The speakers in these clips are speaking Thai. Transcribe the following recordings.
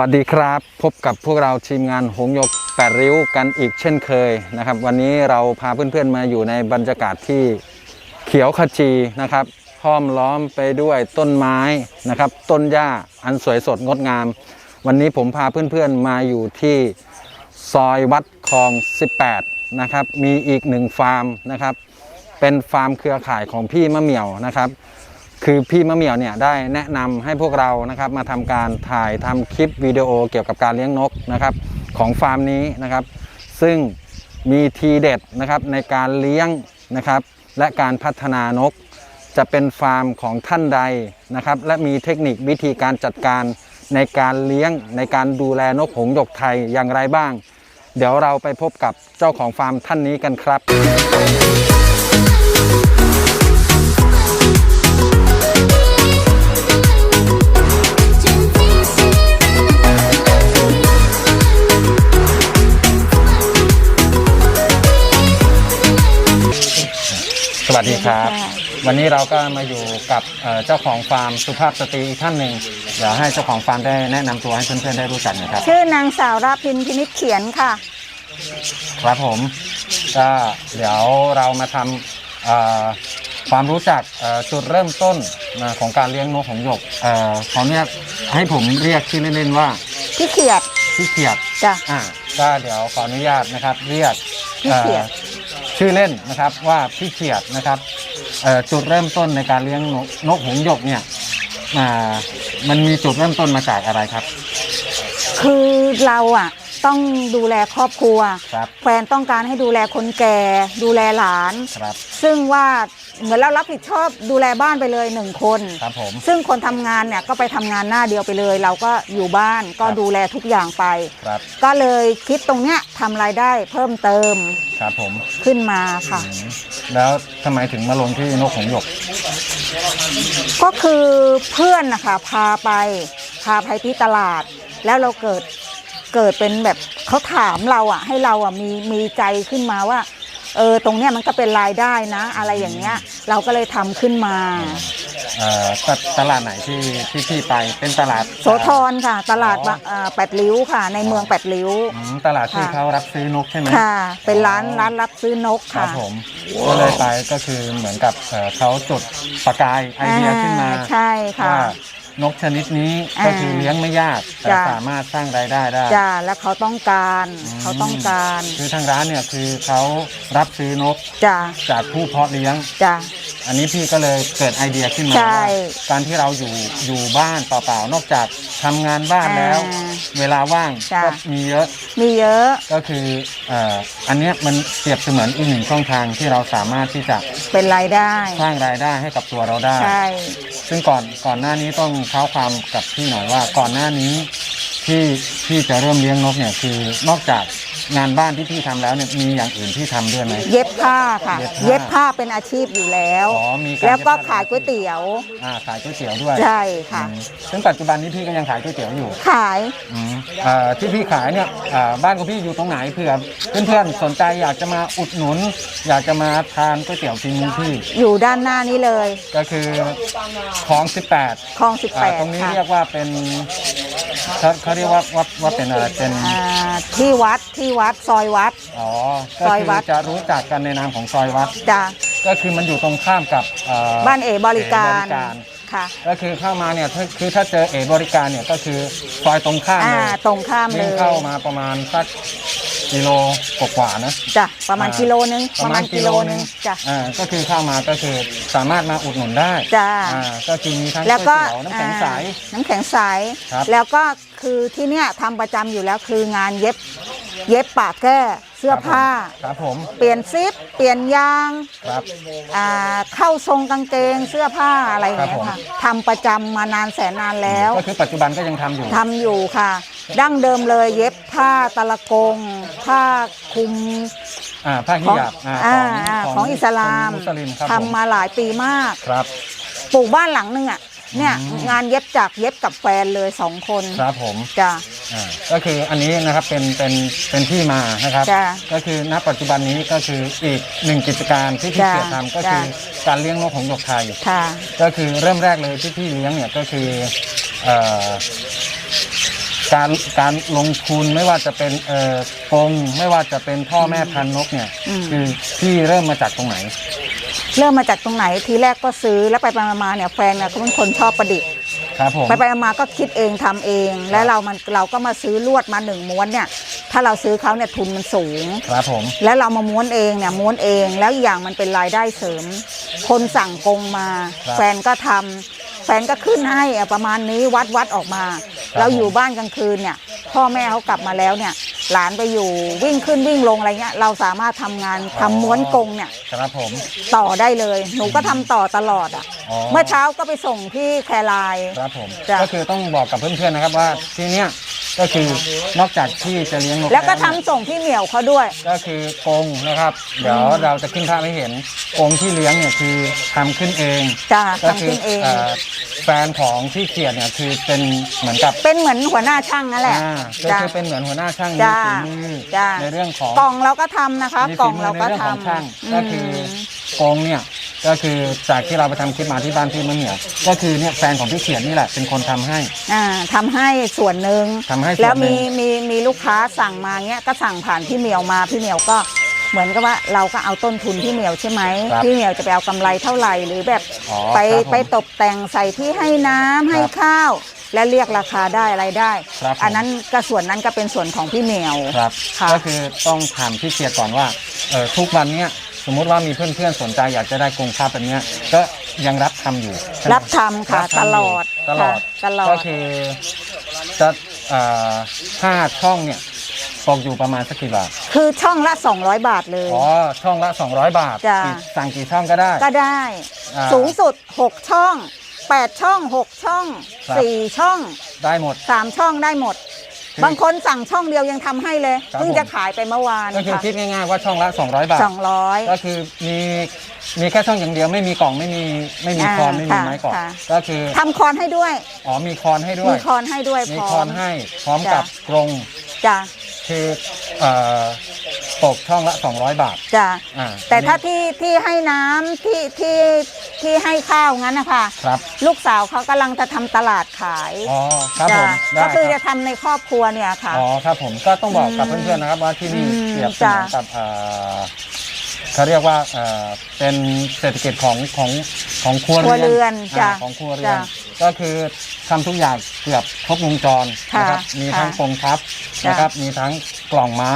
วัสดีครับ พบกับพวกเราทีมงานหงยกแปดริ้วกันอีกเช่นเคยนะครับ วันนี้เราพาเพื่อนๆมาอยู่ในบรรยากาศที่เขียวขจีนะครับห้อมล้อมไปด้วยต้นไม้นะครับ ต้นหญ้าอันสวยสดงดงาม วันนี้ผมพาเพื่อนๆมาอยู่ที่ซอยวัดคลอง 18 นะครับ มีอีกหนึ่งฟาร์มนะครับ เป็นฟาร์มเครือข่ายของพี่มะเหมี่ยวนะครับ คือพี่มะเหมี่ยวเนี่ยได้แนะนำให้พวกเรานะครับมาทำการถ่ายทำคลิปวิดีโอเกี่ยวกับการเลี้ยงนกนะครับของฟาร์มนี้นะครับ ซึ่งมีทีเด็ดนะครับในการเลี้ยงนะครับ และการพัฒนานก จะเป็นฟาร์มของท่านใดนะครับ และมีเทคนิควิธีการจัดการในการเลี้ยงในการดูแลนกหงหยกไทยอย่างไรบ้าง เดี๋ยวเราไปพบกับเจ้าของฟาร์มท่านนี้กันครับ ครับสวัสดีค่ะวันนี้เราก็มาอยู่กับเอ่อเจ้าของฟาร์มสุภาพสตรีอีกท่านหนึ่งเดี๋ยวให้เจ้าของฟาร์มได้แนะนำตัวให้เพื่อนๆได้รู้จักหน่อยครับ ชื่อนางสาวราพินพินิจเขียนค่ะ ครับผมก็เดี๋ยวเรามาทำเอ่อความรู้จักเอ่อจุดเริ่มต้นนะของการเลี้ยงนกของส์หยกเอ่อขอเนี่ยให้ผมเรียกชื่อเล่นๆว่าพี่เขียดพี่เขียดจ้ะ อ่าก็เดี๋ยวขออนุญาตนะครับ เรียกพี่เขียด อ่อ ชื่อเล่นนะครับว่าพี่เขียดนะครับเอ่อจุดเริ่มต้นในการเลี้ยงนกนกหงส์หยกเนี่ยอ่ามันมีจุดเริ่มต้นมาจากอะไรครับ คือเราอะต้องดูแลครอบครัวครับแฟนต้องการให้ดูแลคนแก่ ดูแลหลานครับซึ่งว่า เหมือนเรารับผิดชอบดูแลบ้านไปเลยหนึ่งคน ครับผม ซึ่งคนทำงานเนี่ยก็ไปทำงานหน้าเดียวไปเลย เราก็อยู่บ้านก็ครับ ดูแลทุกอย่างไป ครับก็เลยคิดตรงเนี้ยทำรายได้เพิ่มเติมครับผมขึ้นมาค่ะ อืมแล้วทำไมถึงมาลงที่นกหงส์หยก ก็คือเพื่อนนะคะพาไป พาไปที่ตลาด แล้วเราเกิดเกิดเป็นแบบเขาถามเราอะ ให้เราอะมีมีใจขึ้นมาว่า เออตรงเนี้ยมันก็เป็นรายได้นะ อะไรอย่างเงี้ย เราก็เลยทำขึ้นมา เอ่อตตลาดไหนที่ที่พี่ไปเป็นตลาด โสธรค่ะ ตลาดบะเอ่อแปดริ้วค่ะ ในเมืองแปดริ้ว อืมตลาดที่ค่ะ เขารับซื้อนกใช่ไหม ค่ะ เป็นร้านอ๋อ ร้านรับซื้อนกครัค่ะ บผมก็เลยไปก็คือเหมือนกับเอ่อเขาจุดประกายไอเดียขึ้นมาอ่ใช่ค่ะว่า นกชนิดนี้อ่าก็คือเลี้ยงไม่ยากแต่จ้ะ สามารถสร้างรายได้ได้จ้าแล้วเขาต้องการอืมเขาต้องการคือทางร้านเนี่ยคือเขารับซื้อนกจ้าจากผู้เพาะเลี้ยง จ้า อันนี้พี่ก็เลยเกิดไอเดียขึ้นมาใช่ว่าการที่เราอยู่อยู่บ้านเปล่าๆนอกจากทำงานบ้านแล้ว อ่าเวลาว่างจ้ะ ก็มีเยอะมีเยอะ ก็คือเอ่ออันเนี้ยมันเปรียบเสมือนอีกหนึ่งช่องทางที่เราสามารถที่จะเป็นรายได้ สร้างรายได้ให้กับตัวเราได้ ใช่ ซึ่งก่อนก่อนหน้านี้ต้องเท้าความกับพี่หน่อยว่าก่อนหน้านี้ ที่ที่จะเริ่มเลี้ยงนกเนี่ยคือนอกจากงานบ้านที่พี่ทำแล้วเนี่ยมีอย่างอื่นที่ทำด้วยไหม เย็บผ้าค่ะ เย็เย็บบผ้า ผ้าเป็นอาชีพอยู่แล้ว อ๋อมีารแล้วก็เบผ้ขายก๋วยเตี๋ยว อ่าขายก๋วยเตี๋ยวด้วยใช่ค่ะ อืมซึ่งปัจจุบันนี้พี่ก็ยังขายก๋วยเตี๋ยวอยู่ขายอืมอ่าที่พี่ขายเนี่ยอ่าบ้านของพี่อยู่ตรงไหนเผื่อเพื่อนๆสนใจอยากจะมาอุดหนุน อยากจะมาทานก๋วยเตี๋ยวฝีมือพี่ อยู่ด้านหน้านี้เลยก็คือคลอง 18คลอง อ่าตรง18นี้ค่ะ เรียกว่าเป็น เขาเขาเรียกว่าว่าว่าเป็นอะไรเป็นอ่าที่วัดที่วัดซอยวัด อ๋อก็ซอยคือวัดจะรู้จักกันในนามของซอยวัด จ้ะก็คือมันอยู่ตรงข้ามกับเอ่อบ้านเอบริการเอบริการค่ะก็คือเข้ามาเนี่ยถ้าคือถ้าเจอเอบริการเนี่ยก็คือซอยตรงข้ามอ่าเลยตรงข้ามเลวิ่งย เข้ามาประมาณสัก กิโลกว่าๆนะ จ้ะประมาณอ่ากิโลนึงปประระมามาณณกิกิโลโลนึนึงงจ้ะ อ่าก็คือเข้ามาก็คือสามารถมาอุดหนุนได้จ้าอ่าก็คือมีทั้งก๋แล้ววยก็เตี๋ยวน้ำแข็งใส อ่าน้ำแข็งใส ครับ แล้วก็คือที่เนี้ยทำประจำอยู่แล้วคืองานเย็บ เย็บปากแก้เสื้อผ้า ครับผมเปลี่ยนซิป เปลี่ยนยางครับ อ่าเข้าทรงกางเกงเสื้อผ้าอะไรอย่างเงี้ครับผมยค่ะทำประจำมานานแสนนานแล้วก็คือปัจจุบันก็ยังทำอยู่ ทำอยู่ค่ะ ดั้งเดิมเลยเย็บผ้าตะละกง ผ้าคลุม อ่าผ้าฮิของญาบอ่าอ่าของอ่าของของอิสลามมุสลิมครับทำมาหลายปีมากครับ ปลูกบ้านหลังนึงอะ เนี่ยอืม งานเย็บจากเย็บกับแฟนเลยสองคนครับผมจ้ะ อ่าก็คืออันนี้นะครับเป็นเป็นเป็นที่มานะครับ จ้ะก็คือณปัจจุบันนี้ก็คืออีกหนึ่งกิจการที่พี่จ้ะเกียรติทำก็คือจ้ะการเลี้ยงนกของส์หยกไทย ค่ะ ก็คือเริ่มแรกเลยที่พี่เลี้ยงเนี่ยก็คือเอ่อ การการลงทุนไม่ว่าจะเป็นเอ่อกรงไม่ว่าจะเป็นพ่อแม่พันธุ์นกเนี่ยอืม คือพี่เริ่มมาจากตรงไหน เริ่มมาจากตรงไหนทีแรกก็ซื้อแล้วไปไปมาๆเนี่ยแฟนเนี่ยเขาเป็นคนชอบประดิษฐ์ ครับผม ไปไปมาๆก็คิดเองทำเอง แล้วเรามันเราก็มาซื้อลวดมาหนึ่งม้วนเนี่ยถ้าเราซื้อเขาเนี่ยทุนมันสูง ครับผม แล้วเรามาม้วนเองเนี่ยม้วนเองแล้วอีกอย่างมันเป็นรายได้เสริม คนสั่งกงมา ครับ แฟนก็ทำแฟนก็ขึ้นให้อะประมาณนี้วัดวัดออกมา ครับเราอยู่บ้านกลางคืนเนี่ย พ่อแม่เขากลับมาแล้วเนี่ย หลานไปอยู่วิ่งขึ้นวิ่งลงอะไรเงี้ย เราสามารถทำงานทำม้วนกงเนี่ยครับผม ต่อได้เลย หนูก็ทำต่อตลอดอะ อ๋อ เมื่อเช้าก็ไปส่งที่แคราย ครับผม จ้ะ ก็คือต้องบอกกับเพื่อนๆนะครับว่าที่เนี้ย ก็คือนอกจากที่จะเลี้ยงนกแล้วก็ทำเนี่ยส่งพี่เหมียวเขาด้วย ก็คือกรงนะครับ เดี๋ยวเราจะขึ้นภาพให้เห็นกรงที่เลี้ยงเนี่ยคือทำขึ้นเองจ้ะก็ทำคืขึ้นเองแฟนของที่เขียดเนี่ยคือเป็นเหมือนกับเป็นเหมือนหัวหน้าช่างนั่นแหละอ่าก็จ้ะ คือเป็นเหมือนหัวหน้าช่างมีจ้ะฝีมือจ้ะ ในเรื่องของ กล่องเราก็ทำนะคะ มีกล่ฝีองมืเราในก็เรื่องทของช่างำก็คืออกรงเนี่ย ก็คือจากที่เราไปทำคลิปมาที่บ้านพี่มะเหมี่ยว ก็คือเนี่ยแฟนของพี่เขียดนี่แหละเป็นคนทำให้ อ่าทำให้ส่วนหนึ่งทำให้ส่วนหนึ่ง แล้วมีมีมีลูกค้าสั่งมาเงี้ยก็สั่งผ่านพี่เหมียวมาพี่เหมียวก็เหมือนกับว่าเราก็เอาต้นทุนพี่เหมียวใช่ไหมครับพี่เหมียวจะไปเอากำไรเท่าไหร่หรือแบบอ๋อไปครับผมไปตกแต่งใส่ที่ให้น้ำให้ครับข้าว และเรียกราคาได้อะไรได้ ครับผม อันนั้นก็ส่วนนั้นก็เป็นส่วนของพี่เหมียว ครับค่ะ ก็คือต้องถามพี่เขียดก่อนว่าเออทุกวันเนี้ย สมมุติว่ามีเพื่อนๆสนใจอยากจะได้กรงภาพแบบเนี้ยก็ยังรับทำอยู่ใช่ไหมรับทำค่ะรับตทำยู่ลอดตลอด ค่ะตลอดก็คือจะเอ่อห้าช่องเนี่ยตกอยู่ประมาณสักกี่บาท คือช่องละ 200 บาทเลย อ๋อ ช่องละ 200 บาทจ้ะ กี่สั่งกี่ช่องก็ได้ ก็ได้อ่าสูงสุด 6 ช่อง 8 ช่อง 6 ช่อง ครับ 4 ช่อง ได้หมด 3 ช่องได้หมดคือ บางคนสั่งช่องเดียวยังทำให้เลยครับ เพิ่งผมจะขายไปเมื่อวานก็คือค่ะคิดง่ายๆว่าช่องละ 200 บาท สองร้อย ก็คือมีมีแค่ช่องอย่างเดียวไม่มีกล่องไม่มีไม่มีอ่าคอนไม่มีค่ะไม้กล่องค่ะ ก็คือทำคอนให้ด้วย อ๋อมีคอนให้ด้วมีย คอนให้ด้วยมีพร้คออมนให้พร้อมจ้ะ กับกรงจ้ะ คือเอ่อ ตกช่องละ 200 บาท จ้ะอ่าแต่ถ้าอันนี้ที่ที่ให้น้ำที่ที่ที่ให้ข้าวงั้นนะคะครับลูกสาวเขากำลังจะทำตลาดขายอ๋อครับผจ้ะมได้ก็คือคจะรับทำในครอบครัวเนี่ยค่ะ อ๋อครับผมก็ต้องบอกกับอืมเพื่อนๆนะครับว่าที่นี่อืมเปรียบเสมือนจ้ะกับเอ่อ เขาเรียกว่าเอ่อเป็นเศรษฐกิจของของของครัวครัวเรือนาจ้ะของครัวเรือนจ้ะก็คือทำทุกอย่างเกือบครบวงจรค่ะนะครับมีทั้งค่ะกรงทับจ้ะ นะครับมีทั้งกล่องไม้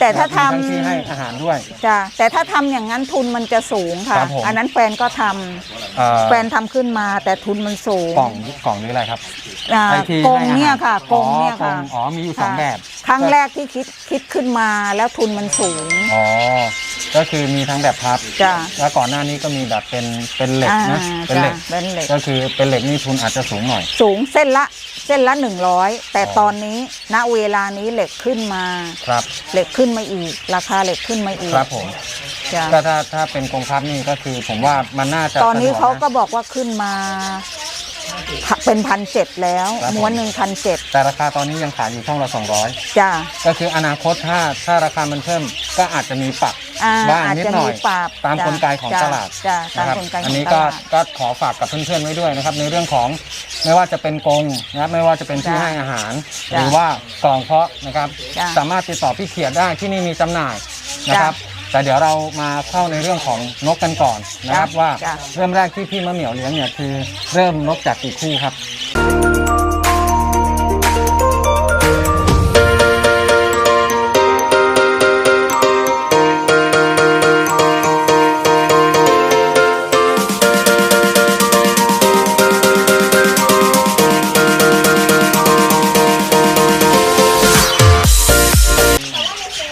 แต่ถ้ามีทั้งทำที่ให้อาหารด้วยจ้ะแต่ถ้าทำอย่างนั้นทุนมันจะสูงค่ะ ครับผม อันนั้นแฟนก็ทำเอ่อแฟนทำขึ้นมาแต่ทุนมันสูงกล่องกล่องนี้อะไรครับอ่าไอ้ที่กงให้อาหารเนี่ยค่ะกงอ๋อเนี่ยค่ะกงอ๋อมีอยู่สองแบบ ครั้งแรกที่คิดคิดขึ้นมาแล้วทุนมันสูง อ๋อ ก็คือมีทั้งแบบพับ จ้ะแล้วก่อนหน้านี้ก็มีแบบเป็นเป็นเหล็กนะ อ่าเป็นเหล็ก จ้ะเป็นเหล็ก ก็คือเป็นเหล็กนี่ทุนอาจจะสูงหน่อย สูงเส้นละเส้นละหนึ่งร้อยแต่อ๋อ ตอนนี้ณเวลานี้เหล็กขึ้นมา ครับ เหล็กขึ้นมาอีก ราคาเหล็กขึ้นมาอีกครับผม จ้ะก็ถ้าถ้าเป็นกรงพับนี่ก็คือผมว่ามันน่าจะตอนนี้สะดวเขาก็ะบอกว่าขึ้นมา เป็นพันเจ็ดแล้วครับผม ม้วนหนึ่งพันเจ็ดแต่ราคาตอนนี้ยังขายอยู่ช่องละ200จ้ะก็คืออนาคตถ้าถ้าราคามันเพิ่มก็อาจจะมีปรับ อ่าบ้างอาจนิดจะหน่มีอยปรับตามจ้ะกลไกของจ้ะตลาด จ้ะตามนะครับกลไกขอัอนงนี้ตก็ลาด ก็ขอฝากกับเพื่อนๆไว้ด้วยนะครับในเรื่องของไม่ว่าจะเป็นกรงนะครับไม่ว่าจะเป็นที่จ้ะให้อาหารหจ้ะรือว่ากล่องเพาะนะครับ จ้ะสามารถติดต่อพี่เขียดได้ที่นี่มีจำหน่ายนะครับจ้ะ แต่เดี๋ยวเรามาเข้าในเรื่องของนกกันก่อนนะครับจ้ะว่า จ้ะ เริ่มแรกที่พี่มะเหมียวเลี้ยงเนี่ยคือเริ่มนกจากกี่คู่ครับ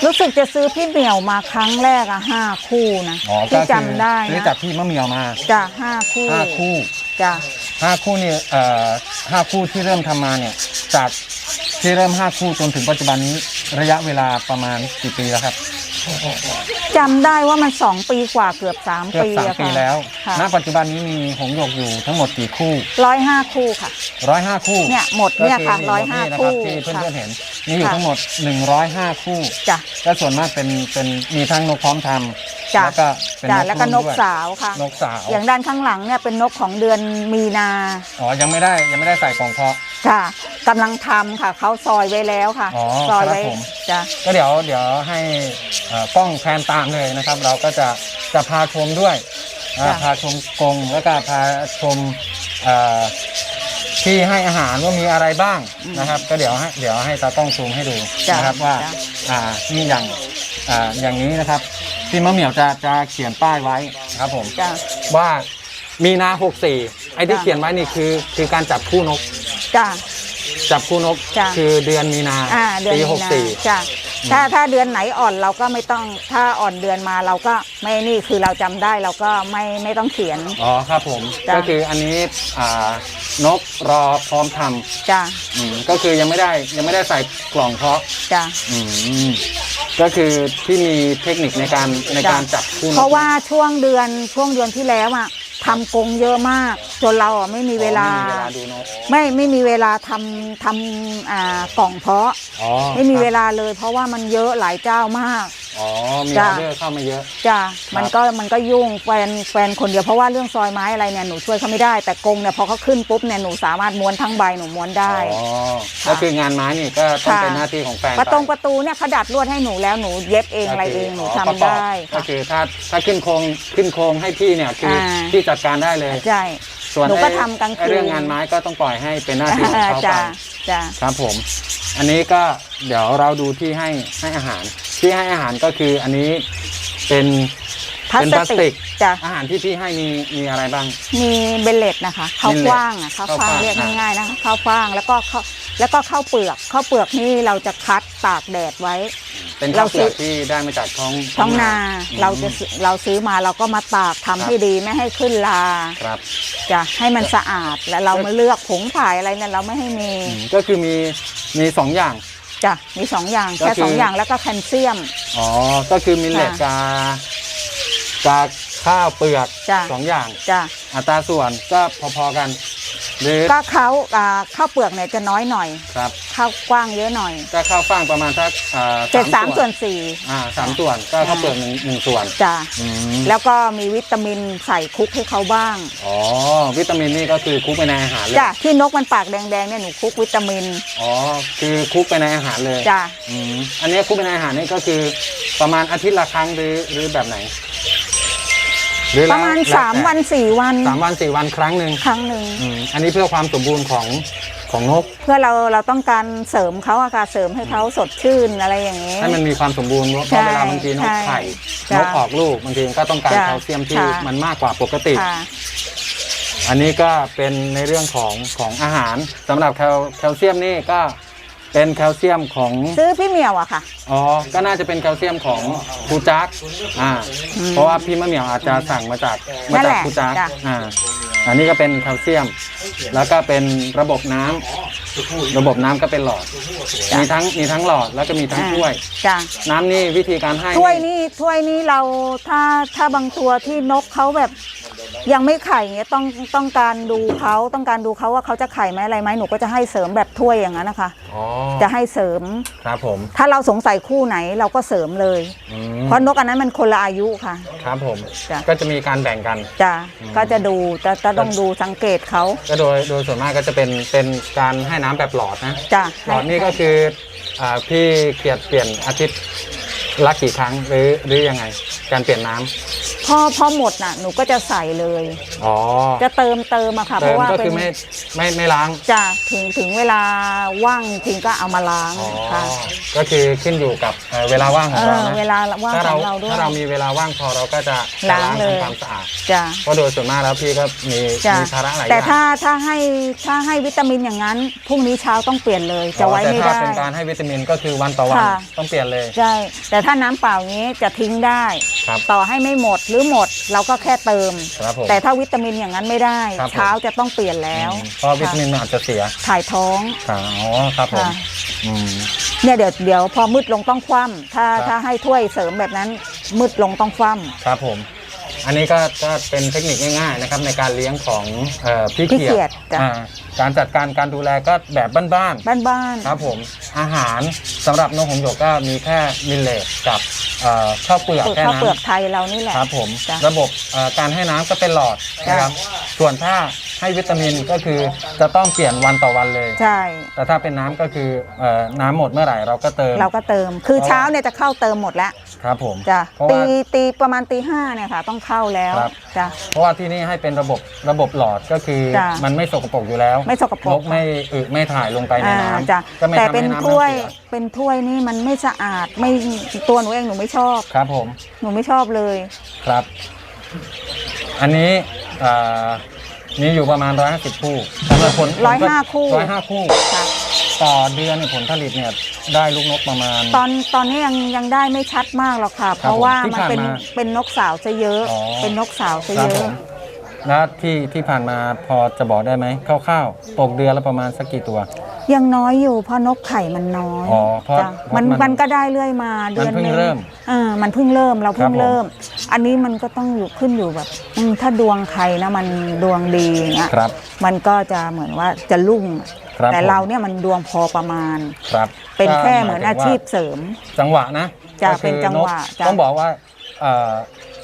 รู้สึกจะซื้อพี่เหมียวมาครั้งแรกอะห้าคู่นะอ๋อที่ก็คือจำได้ซื้อนะจากพี่มะเหมียวมาจ้ะห้าคู่ห้าคู่จ้ะห้าคู่นี่เอ่อห้าคู่ที่เริ่มทำมาเนี่ยจากที่เริ่มห้าคู่จนถึงปัจจุบันนี้ระยะเวลาประมาณกี่ปีแล้วครับ จำได้ว่ามันสองปีกว่าเกือบสามเกือบปีสามอะปีค่ะ แล้ว ค่ะ ณ ปัจจุบันนี้มีหงส์หยกอยู่ทั้งหมดกี่คู่ร้อยห้าคู่ค่ะ ร้อยห้าคู่เนี่ยหมดเนี่ยค่ะก็ร้อยห้านี่นะคู่รับที่เพื่อนๆเห็น มีอยู่ค่ะ ทั้งหมด 105 คู่ จ้ะ ก็ส่วนมากเป็นเป็นมีทั้งนกพร้อมทำจ้ะ แล้วก็เป็นจ้ะนกแล้วก็นรุ่กด้วยสาวค่ะ นกสาวอย่างด้านข้างหลังเนี่ยเป็นนกของเดือนมีนาอ๋อยังไม่ได้ยังไม่ได้ใส่กล่องเพาะ ค่ะกำลังทำค่ะเขาซอยไว้แล้วค่ะ อ๋อซอยครับไว้ผม จ้ะ ก็เดี๋ยวเดี๋ยวให้เอ่อกล้องแพนตามเลยนะครับ เราก็จะจะพาชมด้วยอ่าพาชมกรงแล้วก็พาชมเอ่อที่ให้อาหารว่ามีอะไรบ้างนะครับ ก็เดี๋ยวให้เดี๋ยวให้ตากล้องซูมให้ดูจ้ะนะครับว่าจ้ะอ่านี่อย่างอ่าอย่างนี้นะครับพี่มะเหมี่ยวจะจะเขียนป้ายไว้นะครับผมจ้ะว่ามีนา64ไอ้ที่จ้ะเขียนไว้นี่คือคือการจับคู่นกจ้ะจับคู่นกจ้ะคือเดือนมีนาอ่าเดือนปีมีนา64จ้ะ ถ้าถ้าเดือนไหนอ่อนเราก็ไม่ต้องถ้าอ่อนเดือนมาเราก็ไม่นี่คือเราจำได้เราก็ไม่ไม่ต้องเขียน อ๋อครับผม จ้ะ ก็คืออันนี้อ่านกรอพร้อมทจ้ะำอืมก็คือยังไม่ได้ยังไม่ได้ใส่กล่องเพาะจ้ะ อืมก็คือที่มีเทคนิคในการในการจับคู่นกเพราะว่าช่วงเดือนช่วงเดือนที่แล้วอะ ทำกรงเยอะมาก จนเราอะไม่มีเวลา อ๋อไม่มีเวลาดูนกไม่ไม่มีเวลาทำทำอ่ากล่องเพาะ อ๋อไม่มีครับเวลาเลย เพราะว่ามันเยอะหลายเจ้ามาก อ๋อ มีอจ้ะ อเดอร์เข้ามาเยอะ จ้ะมันก็มันก็ยุ่งแฟนแฟนคนเดียวเพราะว่าเรื่องซอยไม้อะไรเนี่ยหนูช่วยเขาไม่ได้แต่กรงเนี่ยพอเขาขึ้นปุ๊บเนี่ยหนูสามารถม้วนทั้งใบหนูม้วนได้ อ๋อค่ะก็คืองานไม้นี่ก็ต้องค่ะ เป็นหน้าที่ของแฟนประตงไปประตูเนี่ยเขาดัดลวดให้หนูแล้วหนูเย็บเองอะไรเองหนูทำประกอบได้ก็ค่ะคือถ้าถ้าขึ้นโครงขึ้นโครงให้พี่เนี่ยคืออา พี่จัดการได้เลย ใช่ ส่วนหนูก็ไอ้ทำกลางคืน ไอ้เรื่องงานไม้ก็ต้องปล่อยให้เป็นหน้าที่ของเขาไปจ้ะจ้ะครับผม อันนี้ก็เดี๋ยวเราดูที่ให้ให้อาหาร ที่ให้อาหารก็คืออันนี้เป็น พลาเป็นสพลาสติติก กจ้ะอาหารที่พี่ให้มีมีอะไรบ้าง มีเบลเลตนะคะข้าวเบลเลตฟ่างอะข้าวข้าวฟ่างฟ่างเรียกอะง่ายๆนะคะข้าวฟ่างแล้วก็ข้าว แล้วก็ข้าวเปลือกข้าวเปลือกนี่เราจะคัดตากแดดไว้ เป็นเราข้าวเปลือกซื้อที่ได้มาจากท้องท้องนาอืมเราจะซื้อเราซื้อมาเราก็มาตากทำให้ดีไม่ให้ขึ้นลาครับจะให้มันสะอาดแล้วเรามาเลือกผงผายอะไรเนี่ยเราไม่ให้มีอืมก็คือมีมีสองอย่างจ้ะมีสองอย่างก็แค่คือสองอย่างแล้วก็แคลเซียมอ๋อก็คือมิลเลตค่ะกากาข้าวเปลือกจ้ะสองอย่างจ้ะอัตราส่วนก็พอๆกัน หรือก็เขาอ่าข้าวเปลือกเนี่ยจะน้อยหน่อยครับข้าวกว้างเยอะหน่อย ก็ข้าวฟ่างประมาณสักอ่าเจ็ดสามส่วนสี่อ่าสามส่วนก็ข้าวเปลือกหนึ่งหนึ่งส่วนจ้ะอืมแล้วก็มีวิตามินใส่คลุกให้เขาบ้างอ๋อวิตามินนี่ก็คือคลุกไปในอาหารเลยจ้ะที่นกมันปากแดงๆเนี่ยหนูคลุกวิตามินอ๋อคือคลุกไปในอาหารเลยจ้ะอืมอันนี้คลุกไปในอาหารนี่ก็คือประมาณอาทิตย์ละครั้งหรือหรือแบบไหน หอปแล้วระมาณ แล้วสามแต่วันสี่วันสามวันสี่วันครั้งหนึ่งครั้งหนึ่ง อืมอันนี้เพื่อความสมบูรณ์ของของนก เพื่อเราเราต้องการเสริมเขาอะค่ะเสริมให้เขาสดชื่นอะไรอย่างนี้ ให้มันมีความสมบูรณ์เพราะใช่เวลาบางทีนกไข่ใช่นกออกลูกบางทีก็ต้องการจ้ะแคลเซียมที่ค่ะ มันมากกว่าปกติ ค่ะ อันนี้ก็เป็นในเรื่องของของอาหารสำหรับแคลแคลเซียมนี่ก็ เป็นแคลเซียมของ ซื้อพี่เหมียวอะค่ะ อ๋อ ก็น่าจะเป็นแคลเซียมของครูจักอ่าอืมเพราะว่าพี่มะเหมี่ยวอาจจะสั่งมาจากนั่มานแหจากละครูจักจ้ะ อ่า อันนี้ก็เป็นแคลเซียม แล้วก็เป็นระบบน้ำระบบน้ำก็เป็นหลอด มีทั้งมีทั้งหลอดแล้วก็มีทั้งถ้วย จ้ะน้ำนี่วิธีการให้ถ้วยนี่ถ้วยนี่เราถ้าถ้าบางตัวที่นกเขาแบบ ยังไม่ไข่เงี้ยต้องต้องการดูเขาต้องการดูเขาว่าเขาจะไข่ไหมอะไรไหมหนูก็จะให้เสริมแบบถ้วยอย่างนั้นนะคะ อ๋อจะให้เสริม ครับผมถ้าเราสงสัยคู่ไหนเราก็เสริมเลย อืมเพราะนกอันนั้นมันคนละอายุค่ะ ครับผม จ้ะ ก็จะมีการแบ่งกันจ้ะอืม ก็จะดูจะจะต้องดูสังเกตเขาก็โดยโดยส่วนมากก็จะเป็นเป็นการให้น้ำแบบหลอดนะจ้ะหลอดนี่ก็คืออ่าพี่เกียรติเปลี่ยนอาทิตย์ละกี่ครั้งหรือหรือยังไง การเปลี่ยนน้ำ พอพอหมดน่ะ หนูก็จะใส่เลย อ๋อจะเติมเติมอะค่ะ เพเติมราะว่าก็เป็คือนไม่ไม่ไม่ล้าง จะถึงถึงเวลาว่างจริงก็เอามาล้างอ๋อ ค่ะก็คือขึ้นอยู่กับเอ่อเวลาว่างขเอองเราอนะเวลาว่างถ้าขเราองเราด้วย ถ้าเรามีเวลาว่างพอเราก็จะล้างล้างเลย ทำความสะอาด จ้ะเพราะโดยส่วนมากแล้วพี่ก็มีจ้ะมีภาระหลายอแต่ย่างถ้าถ้าให้ถ้าให้วิตามินอย่างนั้นพรุ่งนี้เช้าต้องเปลี่ยนเลย จะไว้ไม่แต่ได้ถ้าเป็นการให้วิตามินก็คือวันต่อวันค่ะ ต้องเปลี่ยนเลย ใช่แต่ถ้าน้ำเปล่างี้จะทิ้งได้ ครับ ต่อให้ไม่หมดหรือหมดเราก็แค่เติม ครับผม แต่ถ้าวิตามินอย่างนั้นไม่ได้ ครับผม เช้าจะต้องเปลี่ยนแล้วอืมเพราะวิตามินมันอาจจะเสียถ่ายท้อง ครับอ๋อครับผมค่ะ อืม เนี่ยเดี๋ยวเดี๋ยวพอมืดลงต้องคว่ำถ้าครับ ถ้าให้ถ้วยเสริมแบบนั้นมืดลงต้องคว่ำ ครับผม อันนี้ก็ก็เป็นเทคนิคง่ายๆนะครับในการเลี้ยงของเอ่อพี่พี่เขีเขียยดดจ้ะ อ่าการจัดการการดูแลก็แบบบ้านบ้านบ้านๆครับผมอาหารสำหรับนกหงส์หยกก็มีแค่มิลเลตกับเอ่อข้าวเปลือกสูตรแค่ข้าวนั้น เปลือกไทยเรานี่แหละ ครับผมจ้ะระบบเอ่อการให้น้ำก็เป็นหลอดจ้ะ นะครับส่วนถ้าให้วิตามินก็คือจะต้องเปลี่ยนวันต่อวันเลย ใช่ แต่ถ้าเป็นน้ำก็คือเอ่อน้ำหมดเมื่อไหร่เราก็เติม เราก็เติม คือเพราะว่าเช้าเนี่ยจะเข้าเติมหมดแล้ว ครับผมจ้ะเพราะตีว่า ตีประมาณตีห้าเนี่ยค่ะ ต้องเข้าแล้วครับ จ้ะ เพราะว่าที่นี่ให้เป็นระบบระบบหลอดก็คือจ้ะมันไม่สกปรกอยู่แล้วไม่สกปรนกกไม่อึไม่ถ่ายลงไปในอ่าน้จ้ะำก็ไม่แต่ทำเป็นให้น้ำถ้วยเสียเป็นถ้วยนี่มันไม่สะอาดไม่ตัวหนูเองหนูไม่ชอบ ครับผมหนูไม่ชอบเลยครับ อันนี้เอ่อมีอยู่ประมาณ150คู่สำหรับผลร้อยห้าคู่ร้อยห้าคู่ ค่ะ ต่อเดือนเนี่ยผลผลิตเนี่ยได้ลูกนกประมาณ ตอนตอนนี้ยังยังได้ไม่ชัดมากหรอกค่ะ เพราะผมว่าที่มันผ่านเป็นมาเป็นนกสาวซะเยอะ อ๋อ เป็นนกสาวซะครัเยบผอะ มแล้วที่ที่ผ่านมาพอจะบอกได้ไหมคร่าวๆตกเดือนละประมาณสักกี่ตัว ยังน้อยอยู่เพราะนกไข่มันน้อยอ๋อเพราะจ้ะเพราะมันมันมันก็ได้เรื่อยมาเดือนมันเพิ่งหนึงเริ่มอ่ามันเพิ่งเริ่มเราเพิ่ครังบผม เริ่ม อันนี้มันก็ต้องอยู่ขึ้นอยู่แบบอืมถ้าดวงใครนะมันดวงดีอย่างเงี้ย ครับ มันก็จะเหมือนว่าจะรุ่ง ครับแต่ผมเราเนี่ยมันดวงพอประมาณครับเป็นก็แค่เหมือนยถึอางว่ชีพเสริม จังหวะนะจะก็คือเป็นจังหวะนกจ้ะต้องบอกว่าเอ่อ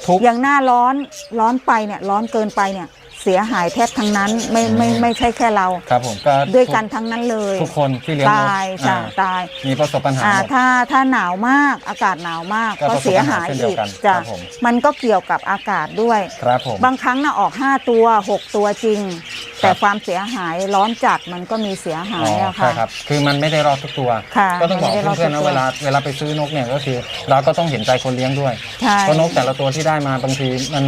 ทุกอย่างหน้าร้อนร้อนไปเนี่ยร้อนเกินไปเนี่ย เสียหายแทบทั้งนั้นไม่ไม่ไม่ใช่แค่เรา ครับผมก็ด้วยกันทั้งนั้นเลยทุกคนที่เลี้ยงนกตายจ้ะอ่าตาย มีประสบปัญหาอ่าหมด ถ้าถ้าหนาวมากอากาศหนาวมาก ก็ก็ประสบเสียหายปัญหาเช่นเดีอียวกกันจ้ะครับผม มันก็เกี่ยวกับอากาศด้วย ครับผม บางครั้งน่ะออก 5 ตัว 6 ตัวจริง แต่ความเสียหายร้อนจัดมันก็มีเสียหาอ๋ยออะใช่ค่ะ ครับ คือมันไม่ได้รอดทุกตัว ค่ะก็ต้องบอกมันไม่ได้รอดเพื่อนๆทุนะกตัว เวลาเวลาไปซื้อนกเนี่ยก็คือเราก็ต้องเห็นใจคนเลี้ยงด้วย ใช่ เพราะนกแต่ละตัวที่ได้มาบางทีมัน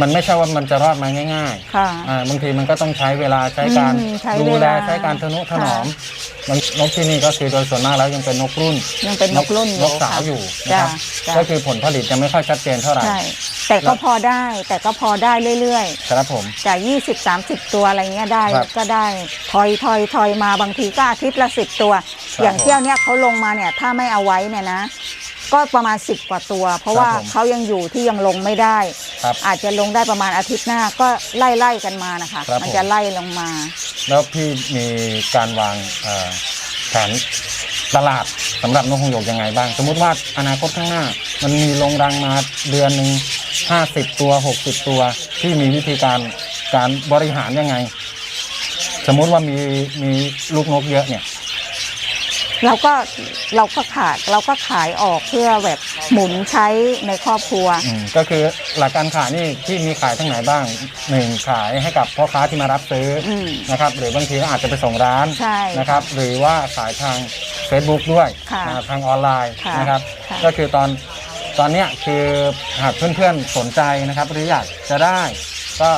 มันไม่ใช่ว่ามันจะรอดมาง่ายค่ะๆอ่าบางทีมันก็ต้องใช้เวลาใช้การอืมใช้ดูเวแลลาใช้การทนุถนอมค่ะมันนกที่นี่ก็คือโดยส่วนมากแล้วยังเป็นนกรุ่นยังเป็นนกรุ่นนกสาวอยู่นะครับจ้ะก็คือผลผลิตยังไม่ค่อยชัดเจนเท่าไหร่ ใช่แต่ก็พอได้แต่ก็พอได้เรื่อยครับผม ๆ จาก20 30 ตัวอะไรเงี้ยได้ครับก็ได้ทอยทอยทอยมาบางทีก็อาทิตย์ละสิบตัว ครับอย่างเที่ยวเนี้ยเขาลงมาเนี่ยถ้าไม่เอาไว้เนี่ยนะ ก็ประมาณ 10 กว่าตัว เพราะครับว่าผมเขายังอยู่ที่ยังลงไม่ได้ ครับอาจจะลงได้ประมาณอาทิตย์หน้าก็ไล่ไล่กันมานะคะ ครับมันผม จะไล่ลงมา แล้วพี่มีการวางเอ่อแผนตลาดสำหรับนกหงส์หยกยังไงบ้าง สมมุติว่าอนาคตข้างหน้า มันมีลงรังมาเดือนหนึ่งห้าสิบตัวหกสิบตัวที่มีวิธีการการบริหารยังไง สมมุติว่ามีมีลูกนกเยอะเนี่ย เราก็เราก็ขายเราก็ขายออกเพื่อแบบหมุนใช้ในครอบครัว อืมก็คือหลักการขายนี่ที่มีขายทั้งไหนบ้างหนึ่งขายให้กับพ่อค้าที่มารับซื้ออมนะครับ หรือบางทีก็อาจจะไปส่งร้านใช่นะครับ หรือว่าขายทาง Facebook ด้วยค่ะอ่าทางออนไลน์ค่ะนะครับ ค่ะก็คือตอนตอนเนี้ยคือหากเพื่อนๆสนใจนะครับ หรืออยากจะได้ก็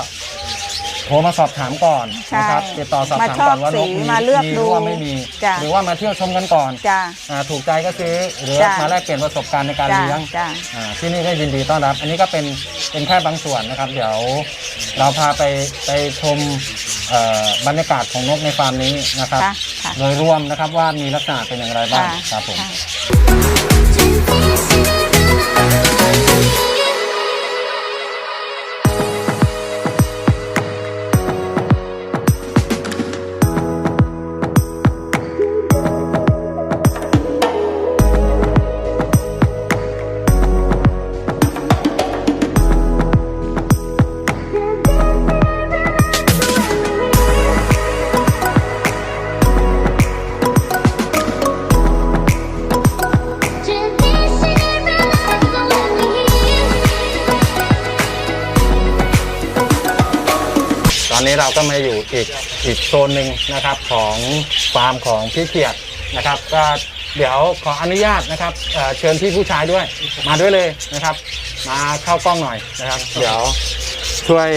โทรมาสอบถามก่อนใช่นะครับติดต่อสอบถามมาชอบก่อนว่านกสีมีมาเลือกมีหดูรือว่าไม่มีจ้ะ หรือว่ามาเที่ยวชมกันก่อนจ้า อ่าถูกใจก็ซื้อหรือจ้ะ มาแลกเปลี่ยนประสบการณ์ในการจ้าเลี้ยง จ้า อ่าที่นี่ก็ยินดีต้อนรับ อันนี้ก็เป็นเป็นแค่บางส่วนนะครับ เดี๋ยวเราพาไปไปชมเอ่อบรรยากาศของนกในฟาร์มนี้นะครับ ค่ะค่ะ โดยรวมนะครับว่ามีลักษณะเป็นอย่างไรบ้างครับผม ค่ะตอน เราก็มาอยู่อีกอีกโซนหนึ่งนะครับของฟาร์มของพี่เกียรตินะครับ ก็เดี๋ยวขออนุญาตนะครับเอ่อเชิญพี่ผู้ชายด้วย มาด้วยเลยนะครับ มาเข้ากล้องหน่อยนะครับ เดี๋ยวช่วย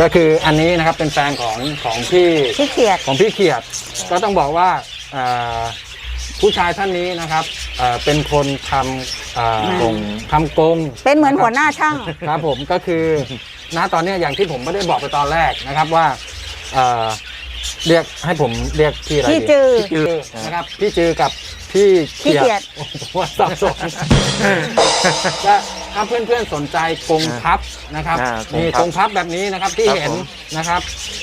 ก็คืออันนี้นะครับเป็นแฟนของของพี่พี่เขียดของพี่เขียดก็ต้องบอกว่าเอ่อผู้ชายท่านนี้นะครับเอ่อเป็นคนทำเอ่ออืมทำกรงเป็นเหมือนหัวหน้าช่าง ครับผมก็คือ ณตอนเนี้ยอย่างที่ผมไม่ได้บอกไปตอนแรกนะครับว่าเอ่อเรียกให้ผมเรียกพี่อะไรดีพี่จือ พี่จือนะครับพี่จือกับพี่พี่เขียดโอ้โหว่าสับสนก็ถ้าเพื่อนๆสนใจกรงพับนะครับอ่ากรงนี่พับกรงพับแบบนี้นะครับที่ครับเห็น ผมนะครับ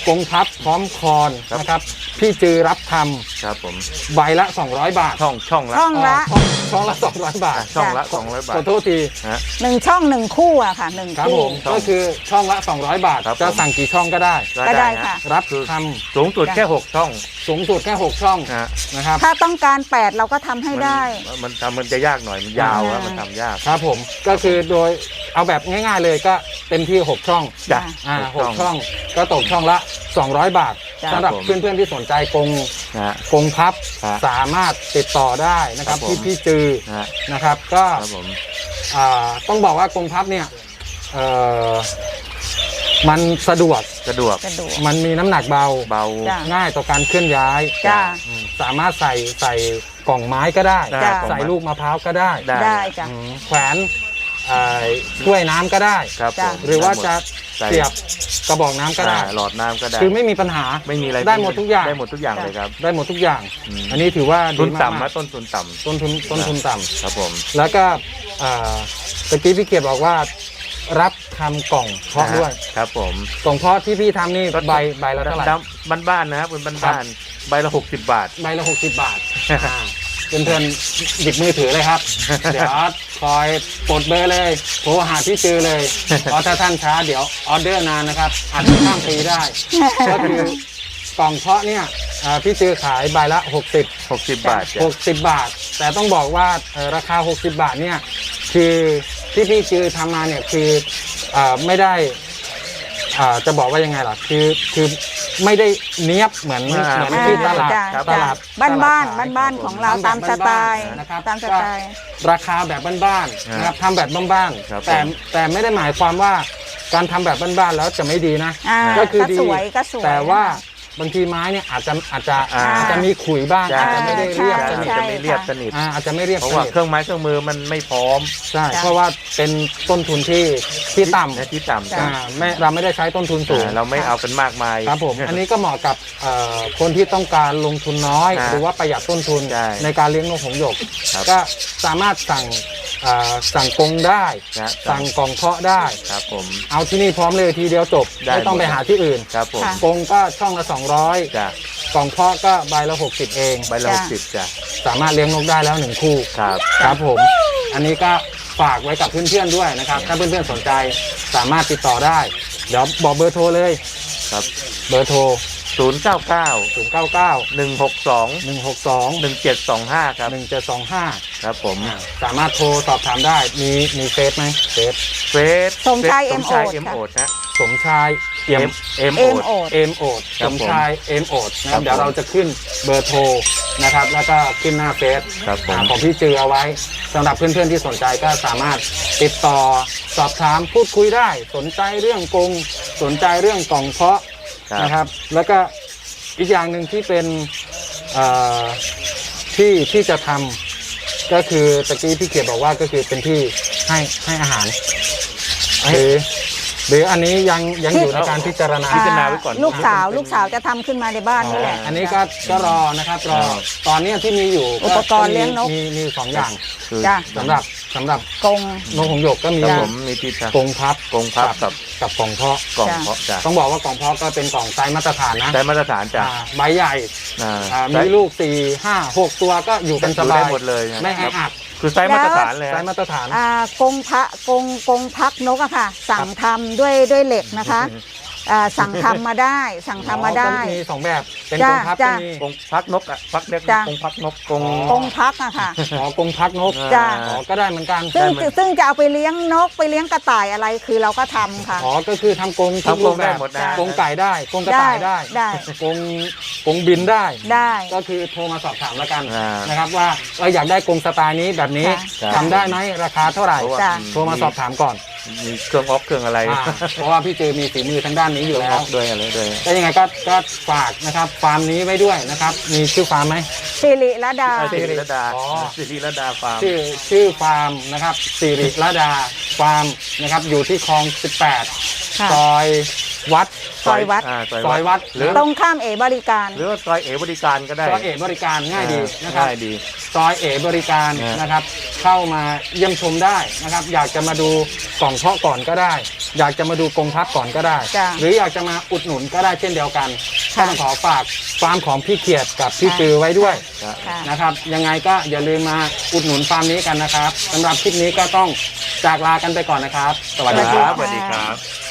กรงพับพร้อมคอนครับ นะครับ พี่จือรับทครับผมำใบละ 200 บาทช่องช่องละช่องละช่องช่องละ 200 บาทอะช่องละสองร้อยบาขท อโทษทีฮะ หนึ่งช่องหนึ่งคู่อะค่ะหนึ่งครับคู่ ผมช่องก็คือช่องละ 200 บาท ครับจะผม สั่งกี่ช่องก็ได้ ก็ได้ฮค่ะ รับคือทสูงสุดแค่หกช่องำสูงสุดแค่6ช่องนะฮะนะครับ ถ้าต้องการแปดเราก็ทำให้ได้ มันมันทำมันจะยากหน่อยมันยาวอ่า แล้วมันทำยาก ครับผมก็คือโดยเอาแบบง่าย ๆเลยก็เต็มที่ 6 ช่องจ้ะอ่าหหกกช่ช่อองงก็ตกช่องละ 200 บาทจ้ะสำหรับครับผมเพื่อนๆที่สนใจกรงนะฮะ กรงพับครับสามารถติดต่อได้นะครับครับผม ที่พี่จือนะฮะนะครับ ก็ครับผมอ่าต้องบอกว่ากรงพับเนี่ยเอ่อมันสะดวกสะดวกกระดูก มันมีน้ำหนักเบา เบา จ้ะ ง่ายต่อการเคลื่อนย้ายจ้าอืมสามารถใส่ใส่กล่องไม้ก็ได้ ได้จ้ะของใส่มันลูกมะพร้าวก็ได้ได้ได้จ้ะ อืมแขวนเอ่อกล้วยน้ำก็ได้ ครับผจ้ะ มหรือว่าจะ ใส่ เสียบกระบอกน้ำก็ได้ อ่าหลอดน้ำก็ได้ คือไม่มีปัญหา ไม่มีอะไรได้หมดทุกอย่าง ได้หมดทุกอย่างเลยครับได้หมดทุกอย่าง อืมอันนี้ถือว่าทุนดีมากต่ำนะต้นทุนต่ต้นทุนต้นทุนต่ำครับผมำแล้วก็เอ่อตะกี้พี่เกียรติบอกว่า รับทำกล่องเพาะด้วย ครับผมกล่องเพาะที่พี่ทำนี่ใบใบละเท่าไหร่บ้านบ้านๆนะครับเป็นบ้านครับบ้านๆใบละหกสิบบาท ใบละหกสิบบาทอ่า เพื่อนๆหยิบมือถือเลยครับ เดี๋ยวคอยปลดเบอร์เลยโทรหาที่จือเลยเพราะถ้าท่านช้าเดี๋ยวออเดอร์นานนะครับอาจจะข้ามปีได้ ก็คือกล่องเพาะเนี่ยอ่าพี่จือขายใบละ 60 หกสิบบาทจ้ะ 60 บาท แต่ต้องบอกว่าเอ่อราคา 60 บาทเนี่ยคือที่พี่จือทำมาเนี่ยคือเออไม่ได้อ่าจะบอกว่ายังไงล่ะคือคือ ไม่ได้เนี้ยบเหมือนอ่า เหมือนไม่ที่ได้ตลาดจ้ะครับตจ้ะลาดบ้านบ้านตลดบ้านบ้านขยของเราทำแบบตามสไตล์บ้านๆนะครับตามสไตล์ ก็ราคาแบบบ้านๆนะครับทำแบบบ้านครับๆแต่ผม แต่ไม่ได้หมายความว่าการทำแบบบ้านๆแล้วจะไม่ดีนะ อ่าก็คือดีสวยก็สวยแต่ว่านะคะ บางทีไม้เนี่ยอาจจะอาจจะอ่า อาจจะมีขุยบ้างใช่อาจจะไม่ได้เรียบใช่สนิทจะไม่เรียบสนิทอ่าอาจจะไม่เรียบเพราะสว่านิทเครื่องไม้เครื่องมือมันไม่พร้อมใช่จ้ะเพราะว่าเป็นต้นทุนที่ที่ต่ำและที่ต่ำจ้ะอ่าไม่เราไม่ได้ใช้ต้นทุนสูงอ่าเราไม่เอาเป็นมากมาย ครับผมอันนี้ก็เหมาะกับเอ่อคนที่ต้องการลงทุนน้อย อ่าหรือว่าประหยัดต้นทุนใช่ในการเลี้ยงนกหงส์หยก ครับ ก็สามารถสั่งเอ่อสั่งกรงได้ นะสั่งกล่องเพาะได้ ครับผม เอาที่นี่พร้อมเลยทีเดียวจบได้ไม่ต้องหมด ไปหาที่อื่น ครับผม ค่ะ กรงก็ช่องละ200จ้ะกล่องเพาะก็ใบละ 60 เองใบละหจ้ะกสิบจ้ะสามารถเลี้ยงนกได้แล้วหนึ่งคู่ครับ ครับผม อันนี้ก็ฝากไว้กับเพื่อนๆด้วยนะครับ ถ้าเพื่อนๆสนใจสามารถติดต่อได้ เดี๋ยวบอกเบอร์โทรเลย ครับเบอร์โทร ศูนย์เก้าเก้า099 หนึ่งหกสอง162หนึ่งเจ็ดสองห้าครับ1725 ครับผมสามารถโทรสอบถามได้ มีมีเฟซไหมเฟซเฟสสมชายเฟซ M สมชายโอดเอ็มค่ะโอดนะสมชาย เอี่ยมเอ็มเอ็มโอโอดดเอ็มโอดคสรับมผมชายเอ็มโอดนะครับผมเดี๋ยวเราจะขึ้นเบอร์โทรนะครับ แล้วก็ขึ้นหน้าเฟซครับผม อ่าของพี่จือเอาไว้สำหรับเพื่อนๆที่สนใจก็สามารถติดต่อสอบถามพูดคุยได้ สนใจเรื่องกรงสนใจเรื่องกล่องเพาะครับ นะครับ แล้วก็อีกอย่างหนึ่งที่เป็นเอ่อที่ที่จะทำก็คือตะกี้พี่เกียรติบอกว่าก็คือเป็นที่ให้ให้อาหารหรือ หรืออันนี้ยังยังอยู่ในการพิจารณา พิจารณาไว้ก่อน ลูกสาวลูกสาวจะทำขึ้นมาในบ้านนี่แหละ อันนี้ก็ก็รอนะครับรอครับตอนเนี้ยที่มีอยู่อุปกรณ์เลี้ยงนก มีมีสองอย่างคือจ้ะ สำหรับสำหรับกรง นกหงส์หยกก็มีครับจ้ะผมมีที่ทางกรงพับกรงพับกับกับกล่องเพาะ กล่องจ้ะเพาะจ้ะต้องบอกว่ากล่องเพาะก็เป็นกล่องไซส์มาตรฐานนะได้มาตรฐานจ้ะอ่าใบใหญ่อ่าอ่าไซมีส์ลูกสี่ห้าหกตัวก็อยู่กันสอยู่บาได้ยหมดเลยนะไม่แอครับอัด คือไซส์มาตรฐานเลยไซฮะ ส์มาตรฐาน อ่ากรงพระกรงกรงพักนกอะค่ะ สั่งทำด้วยด้วยเหล็กนะคะอ่าสั่งทำมาได้ สั่งทำมาได้ อ๋อก็มีสองแบบ เป็นจ้ะกรงพับก็จ้ะ มีกรงพักนกอะพักเล็กจ้ะ กรงพักนกกรง กรงพักอะค่ะ อ๋อกรงพักนกจ้ะ อ๋อก็ได้เหมือนกันซึ่งได้ไหม ซึ่งจะเอาไปเลี้ยงนกไปเลี้ยงกระต่ายอะไรคือเราก็ทำค่ะ อ๋อก็คือทำกรงทุกทำกรงรูปแบบได้หมดนะ กรงไก่ได้กรงกระต่ายได้ได้ กรงกรงบินได้ ได้ ก็คือโทรมาสอบถามแล้วกันอ่าน นะครับว่าเอออยากได้กรงสไตล์นี้แบบนี้ค่ะ ทำได้ไหมราคาเท่าไหร่เพราะว่าจ้ะ โทรมาสอบถามก่อน มีเครื่องออฟเครื่องอะไรอ่าเพราะว่าพี่เจอมีฝีมือทางด้านนี้อยู่เครื่องแล้อวอฟด้วยอะไรด้วยก็ยังไงก็ก็ฝากนะครับฟาร์มนี้ไว้ด้วยนะครับ มีชื่อฟาร์มไหม สิริระดาอ่าสิริรดาอ๋อ สิริรดาฟาร์ม ชื่อชื่อฟาร์มนะครับสิริระดาฟาร์มนะครับอยู่ที่คลอง 18 ค่ะ ซอย วัดซอยวัดอ่าซอยซอยวัดหรือตรงข้ามเอบริการ หรือว่าซอยเอบริการก็ได้ซอยเอบริการง่ายดีนะครับ ง่ายดี ซอยเอบริการนะนะครับ เข้ามาเยี่ยมชมได้นะครับ อยากจะมาดูกล่องเพาะก่อนก็ได้ อยากจะมาดูกรงพักก่อนก็ได้ จ้ะหรืออยากจะมาอุดหนุนก็ได้เช่นเดียวกันก็ค่ะ ต้องขอฝากฟาร์มของพี่เขียดกับพี่ค่ะจือไว้ด้วยครับค่ะ นะครับ ยังไงก็อย่าลืมมาอุดหนุนฟาร์มนี้กันนะครับสำหรับคลิปนี้ก็ต้องจากลากันไปก่อนนะครับ สวัสดีสวัสดีคครัรับ บ สวัสดีครับ